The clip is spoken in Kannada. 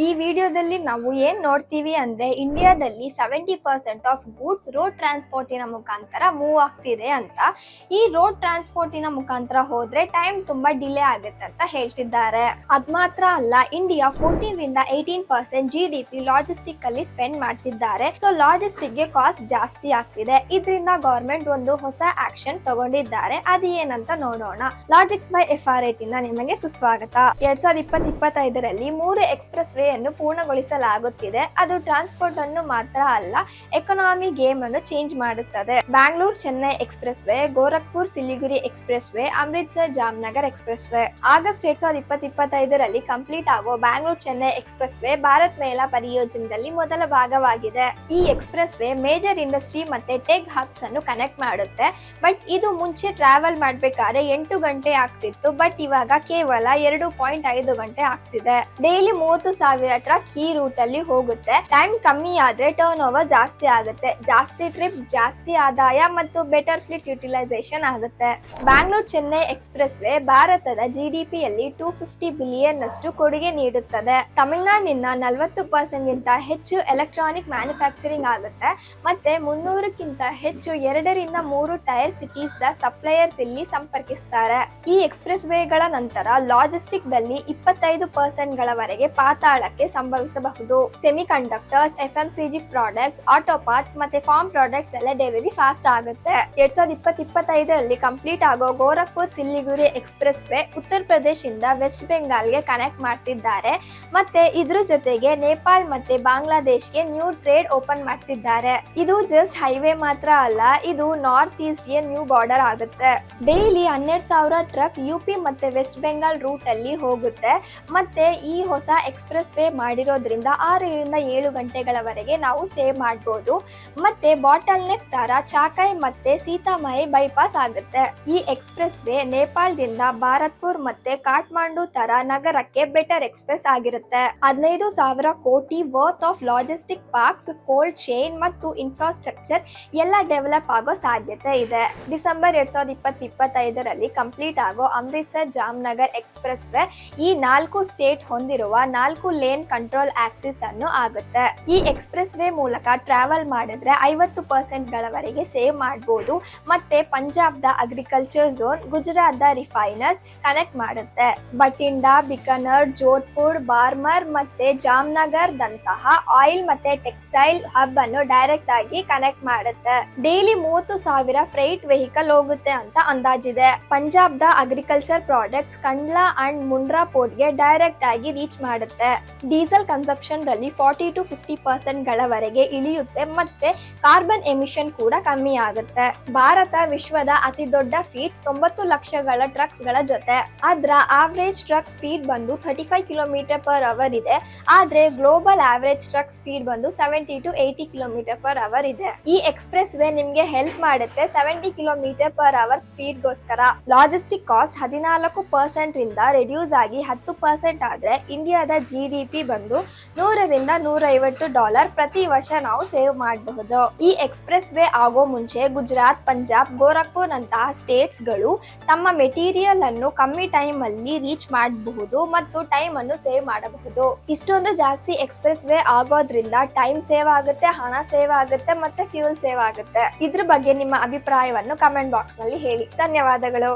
ಈ ವಿಡಿಯೋದಲ್ಲಿ ನಾವು ಏನ್ ನೋಡ್ತೀವಿ ಅಂದ್ರೆ ಇಂಡಿಯಾದಲ್ಲಿ seventy percent of goods road ಟ್ರಾನ್ಸ್ಪೋರ್ಟಿನ ಮುಖಾಂತರ ಮೂವ್ ಆಗ್ತಿದೆ ಅಂತ. ಈ ರೋಡ್ ಟ್ರಾನ್ಸ್ಪೋರ್ಟಿನ ಮುಖಾಂತರ ಹೋದ್ರೆ ಟೈಮ್ ತುಂಬಾ ಡಿಲೇ ಆಗುತ್ತೆ ಅಂತ ಹೇಳ್ತಿದ್ದಾರೆ. ಅದ್ ಮಾತ್ರ ಅಲ್ಲ ಇಂಡಿಯಾ ಫೋರ್ಟೀನ್ ಇಂದ eighteen percent G D P logistic ಅಲ್ಲಿ ಸ್ಪೆಂಡ್ ಮಾಡ್ತಿದ್ದಾರೆ. ಸೊ ಲಾಜಿಸ್ಟಿಕ್ಗೆ ಕಾಸ್ಟ್ ಜಾಸ್ತಿ ಆಗ್ತಿದೆ. ಇದರಿಂದ ಗವರ್ಮೆಂಟ್ ಒಂದು ಹೊಸ ಆಕ್ಷನ್ ತಗೊಂಡಿದ್ದಾರೆ. ಅದು ಏನಂತ ನೋಡೋಣ. ಲಾಜಿಕ್ಸ್ ಬೈ ಎಫ್ ಆರ್ ಇಂದ ನಿಮಗೆ ಸುಸ್ವಾಗತ. ಎರಡ್ ಸಾವಿರದ ಇಪ್ಪತ್ ಇಪ್ಪತ್ತೈದರಲ್ಲಿ ಮೂರು ಎಕ್ಸ್ಪ್ರೆಸ್ ವೇ ಅನ್ನು ಪೂರ್ಣಗೊಳಿಸಲಾಗುತ್ತಿದೆ. ಅದು ಟ್ರಾನ್ಸ್ಪೋರ್ಟ್ ಅನ್ನು ಮಾತ್ರ ಅಲ್ಲ ಎಕನಾಮಿ ಗೇಮ್ ಅನ್ನು ಚೇಂಜ್ ಮಾಡುತ್ತದೆ. Bangalore Chennai expressway Gorakhpur Siliguri expressway Amritsar Jamnagar expressway August ಎರಡ್ ಸಾವಿರದ ಇಪ್ಪತ್ ಇಪ್ಪತ್ತೈದರಲ್ಲಿ ಕಂಪ್ಲೀಟ್ ಆಗೋ Bangalore Chennai expressway Bharatmala ಪರಿಯೋಜನೆಯಲ್ಲಿ ಮೊದಲ ಭಾಗವಾಗಿದೆ. ಈ ಎಕ್ಸ್ಪ್ರೆಸ್ ವೇ ಮೇಜರ್ ಇಂಡಸ್ಟ್ರಿ ಮತ್ತೆ ಟೆಕ್ ಹಬ್ಸ್ ಅನ್ನು ಕನೆಕ್ಟ್ ಮಾಡುತ್ತೆ. ಬಟ್ ಇದು ಮುಂಚೆ ಟ್ರಾವೆಲ್ ಮಾಡ್ಬೇಕಾದ್ರೆ ಎಂಟು ಗಂಟೆ ಆಗ್ತಿತ್ತು. ಬಟ್ ಇವಾಗ ಕೇವಲ ಎರಡು ಪಾಯಿಂಟ್ ಐದು ಗಂಟೆ ಆಗ್ತಿದೆ. ಡೈಲಿ ಮೂವತ್ತು ಸಾವಿರ ಟ್ರಕ್ ಕೀ ರೂಟ್ ಅಲ್ಲಿ ಹೋಗುತ್ತೆ. ಟೈಮ್ ಕಮ್ಮಿ ಆದ್ರೆ ಟರ್ನ್ ಓವರ್ ಜಾಸ್ತಿ ಆಗುತ್ತೆ. ಜಾಸ್ತಿ ಟ್ರಿಪ್ ಜಾಸ್ತಿ ಆದಾಯ ಮತ್ತು ಬೆಟರ್ ಫ್ಲಿಟ್ ಯುಟಿಲೈಸೇಷನ್ ಆಗುತ್ತೆ. ಬ್ಯಾಂಗ್ಳೂರ್ ಚೆನ್ನೈ ಎಕ್ಸ್ಪ್ರೆಸ್ ವೇ ಭಾರತದ ಜಿಡಿಪಿಯಲ್ಲಿ ಟೂ ಫಿಫ್ಟಿ ಬಿಲಿಯನ್ ಅಷ್ಟು ಕೊಡುಗೆ ನೀಡುತ್ತದೆ. ತಮಿಳುನಾಡಿನ ನಲವತ್ತು ಪರ್ಸೆಂಟ್ ಗಿಂತ ಹೆಚ್ಚು ಎಲೆಕ್ಟ್ರಾನಿಕ್ ಮ್ಯಾನುಫ್ಯಾಕ್ಚರಿಂಗ್ ಆಗುತ್ತೆ. ಮತ್ತೆ ಮುನ್ನೂರಕ್ಕಿಂತ ಹೆಚ್ಚು ಎರಡರಿಂದ ಮೂರು ಟೈರ್ ಸಿಟೀಸ್ ದ ಸಪ್ಲೈಯರ್ಸ್ ಇಲ್ಲಿ ಸಂಪರ್ಕಿಸ್ತಾರೆ. ಈ ಎಕ್ಸ್ಪ್ರೆಸ್ ವೇಗಳ ನಂತರ ಲಾಜಿಸ್ಟಿಕ್ ದಲ್ಲಿ ಇಪ್ಪತ್ತೈದು ಪರ್ಸೆಂಟ್ ಗಳವರೆಗೆ ಪಾತಾಳಕ್ಕೆ ಸಂಭವಿಸಬಹುದು. F M C G products auto parts ಮತ್ತೆ ಫಾರ್ಮ್ ಪ್ರಾಡಕ್ಟ್ಸ್ ಎಲ್ಲ ಡೆಲಿವರಿ ಫಾಸ್ಟ್ ಆಗುತ್ತೆ. ಎರಡ್ ಸಾವಿರದ ಇಪ್ಪತ್ ಇಪ್ಪತ್ತೈದರಲ್ಲಿ ಕಂಪ್ಲೀಟ್ ಆಗೋ ಗೋರಖ್ಪುರ್ ಸಿಲ್ಲಿಗುರಿ ಎಕ್ಸ್ಪ್ರೆಸ್ ವೇ ಉತ್ತರ ಪ್ರದೇಶ್ ಇಂದ ವೆಸ್ಟ್ ಬೆಂಗಾಲ್ಗೆ ಕನೆಕ್ಟ್ ಮಾಡ್ತಿದ್ದಾರೆ. ಮತ್ತೆ ಇದ್ರ ಜೊತೆಗೆ ನೇಪಾಳ್ ಮತ್ತೆ ಬಾಂಗ್ಲಾದೇಶ್ಗೆ ನ್ಯೂ ಟ್ರೇಡ್ ಓಪನ್ ಮಾಡ್ತಿದ್ದಾರೆ. ಇದು ಜಸ್ಟ್ ಹೈವೇ ಮಾತ್ರ ಅಲ್ಲ, ಇದು ನಾರ್ತ್ ಈಸ್ಟ್ಗೆ ನ್ಯೂ ಬಾರ್ಡರ್ ಆಗುತ್ತೆ. ಡೈಲಿ ಹನ್ನೆರಡು ಸಾವಿರ ಟ್ರಕ್ ಯು ಪಿ ಮತ್ತೆ ವೆಸ್ಟ್ ಬೆಂಗಾಲ್ ರೂಟ್ ಅಲ್ಲಿ ಹೋಗುತ್ತೆ. ಮತ್ತೆ ಈ ಹೊಸ ಎಕ್ಸ್ಪ್ರೆಸ್ ವೇ ಮಾಡಿರೋದ್ರಿಂದ ಆರರಿಂದ ಏಳು ಗಂಟೆಗಳವರೆಗೆ ನಾವು ಸೇವ್ ಮಾಡ್ಬೋದು. ಮತ್ತೆ ಬಾಟಲ್ ನೆಕ್ ತರ ಚಾಕೈ ಮತ್ತೆ ಸೀತಾಮಹಿ ಬೈಪಾಸ್ ಆಗುತ್ತೆ. ಈ ಎಕ್ಸ್ಪ್ರೆಸ್ ವೇ ನೇಪಾಳದಿಂದ ಭಾರತ್ಪುರ್ ಮತ್ತೆ ಕಾಠ್ಮಾಂಡು ತರ ನಗರಕ್ಕೆ ಬೆಟರ್ ಎಕ್ಸ್ಪ್ರೆಸ್ ಆಗಿರುತ್ತೆ. ಹದಿನೈದು ಸಾವಿರ ಕೋಟಿ worth of logistic parks cold chain ಮತ್ತು ಇನ್ಫ್ರಾಸ್ಟ್ರಕ್ಚರ್ ಎಲ್ಲ ಡೆವಲಪ್ ಆಗೋ ಸಾಧ್ಯತೆ ಇದೆ. ಡಿಸೆಂಬರ್ ಎರಡ್ ಸಾವಿರದ ಇಪ್ಪತ್ತ ಇಪ್ಪತ್ತೈದರಲ್ಲಿ ಕಂಪ್ಲೀಟ್ ಆಗೋ ಅಮೃತ್ಸರ್ ಜಾಮ್ನಗರ್ ಎಕ್ಸ್ಪ್ರೆಸ್ ವೇ ಈ ನಾಲ್ಕು ಸ್ಟೇಟ್ ಹೊಂದಿರುವ ನಾಲ್ಕು ಲೇನ್ ಕಂಟ್ರೋಲ್ ಆಕ್ಸಿಸ್ ಅನ್ನು ಆಗುತ್ತೆ. ಈ ಎಕ್ಸ್ಪ್ರೆಸ್ ವೇ ಮೂಲಕ ಟ್ರಾವೆಲ್ ಮಾಡಿದ್ರೆ ಐವತ್ತು ಪರ್ಸೆಂಟ್ ಗಳವರೆಗೆ ಸೇವ್ ಮಾಡಬಹುದು ಮತ್ತೆ ಪಂಜಾಬ್ ದ ಅಗ್ರಿಕಲ್ಚರ್ ಝೋನ್ ಗುಜರಾತ್ ದ ರಿಫೈನರ್ಸ್ ಕನೆಕ್ಟ್ ಮಾಡುತ್ತೆ. ಬಟಿಂಡಾ ಬಿಕನರ್, ಜೋಧ್ಪುರ್, ಬಾರ್ಮರ್ ಮತ್ತೆ ಜಾಮ್ನಗರ್ ದಂತಹ ಆಯಿಲ್ ಮತ್ತೆ ಟೆಕ್ಸ್ಟೈಲ್ ಹಬ್ ಅನ್ನು ಡೈರೆಕ್ಟ್ ಆಗಿ ಕನೆಕ್ಟ್ ಮಾಡುತ್ತೆ. ಡೈಲಿ ಮೂವತ್ತು ಸಾವಿರ ಫ್ರೈಟ್ ವೆಹಿಕಲ್ ಹೋಗುತ್ತೆ ಅಂತ ಅಂದಾಜಿದೆ. Punjab the agriculture products Kandla and Mundra ಪೋರ್ಟ್ಗೆ ಡೈರೆಕ್ಟ್ ಆಗಿ ರೀಚ್ ಮಾಡುತ್ತೆ. ಡೀಸೆಲ್ ಕನ್ಸಪ್ಷನ್ ರಲ್ಲಿ ಫಾರ್ಟಿ ಟು ಫಿಫ್ಟಿ ಪರ್ಸೆಂಟ್ಗಳವರೆಗೆ ಇಳಿಯುತ್ತೆ ಮತ್ತೆ ಕಾರ್ಬನ್ ಎಮಿಷನ್ ಕೂಡ ಕಮ್ಮಿ ಆಗುತ್ತೆ. ಭಾರತ ವಿಶ್ವದ ಅತಿ ದೊಡ್ಡ ಫೀಟ್ ತೊಂಬತ್ತು ಲಕ್ಷಗಳ ಟ್ರಕ್ಸ್ಗಳ ಜೊತೆ. ಅದರ ಆವರೇಜ್ ಟ್ರಕ್ ಸ್ಪೀಡ್ ಬಂದು thirty five kilometre per hour ಇದೆ. ಆದ್ರೆ ಗ್ಲೋಬಲ್ ಆವರೇಜ್ ಟ್ರಕ್ ಸ್ಪೀಡ್ ಬಂದು seventy to eighty kilometre per hour ಇದೆ. ಈ ಎಕ್ಸ್ಪ್ರೆಸ್ ವೇ ನಿಮ್ಗೆ ಹೆಲ್ಪ್ ಮಾಡುತ್ತೆ ಸೆವೆಂಟಿ ಕಿಲೋಮೀಟರ್ ಪರ್ ಅವರ್ ಸ್ಪೀಡ್ಗೋಸ್ಕರ ಲಾಜಿಸ್ಟಿಕ್ ಕಾಸ್ಟ್ ಹದಿನಾಲ್ಕು ಪರ್ಸೆಂಟ್ ರಿಂದ ರೆಡ್ಯೂಸ್ ಆಗಿ ಹತ್ತು ಪರ್ಸೆಂಟ್ ಆದ್ರೆ ಇಂಡಿಯಾದ ಜಿ ಡಿ ಪಿ ಬಂದು ನೂರರಿಂದ ನೂರೈವತ್ತು ಡಾಲರ್ ಪ್ರತಿ ವರ್ಷ ನಾವು ಸೇವ್ ಮಾಡಬಹುದು. ಈ ಎಕ್ಸ್ಪ್ರೆಸ್ ವೇ ಆಗೋ ಮುಂಚೆ ಗುಜರಾತ್, ಪಂಜಾಬ್ ಗೋರಖ್ಪುರ್ ನಂತಹ ಸ್ಟೇಟ್ಸ್ಗಳು ತಮ್ಮ ಮೆಟೀರಿಯಲ್ ಅನ್ನು ಕಮ್ಮಿ ಟೈಮ್ ಅಲ್ಲಿ ರೀಚ್ ಮಾಡಬಹುದು ಮತ್ತು ಟೈಮ್ ಅನ್ನು ಸೇವ್ ಮಾಡಬಹುದು. ಇಷ್ಟೊಂದು ಜಾಸ್ತಿ ಎಕ್ಸ್ಪ್ರೆಸ್ ವೇ ಆಗೋದ್ರಿಂದ ಟೈಮ್ ಸೇವ್ ಆಗುತ್ತೆ, ಹಣ ಸೇವ್ ಆಗುತ್ತೆ ಮತ್ತೆ ಫ್ಯೂಲ್ ಸೇವ್ ಆಗುತ್ತೆ. ಇದ್ರ ಬಗ್ಗೆ ನಿಮ್ಮ ಅಭಿಪ್ರಾಯವನ್ನು ಕಮೆಂಟ್ ಬಾಕ್ಸ್ನಲ್ಲಿ ಹೇಳಿ. ಧನ್ಯವಾದಗಳು.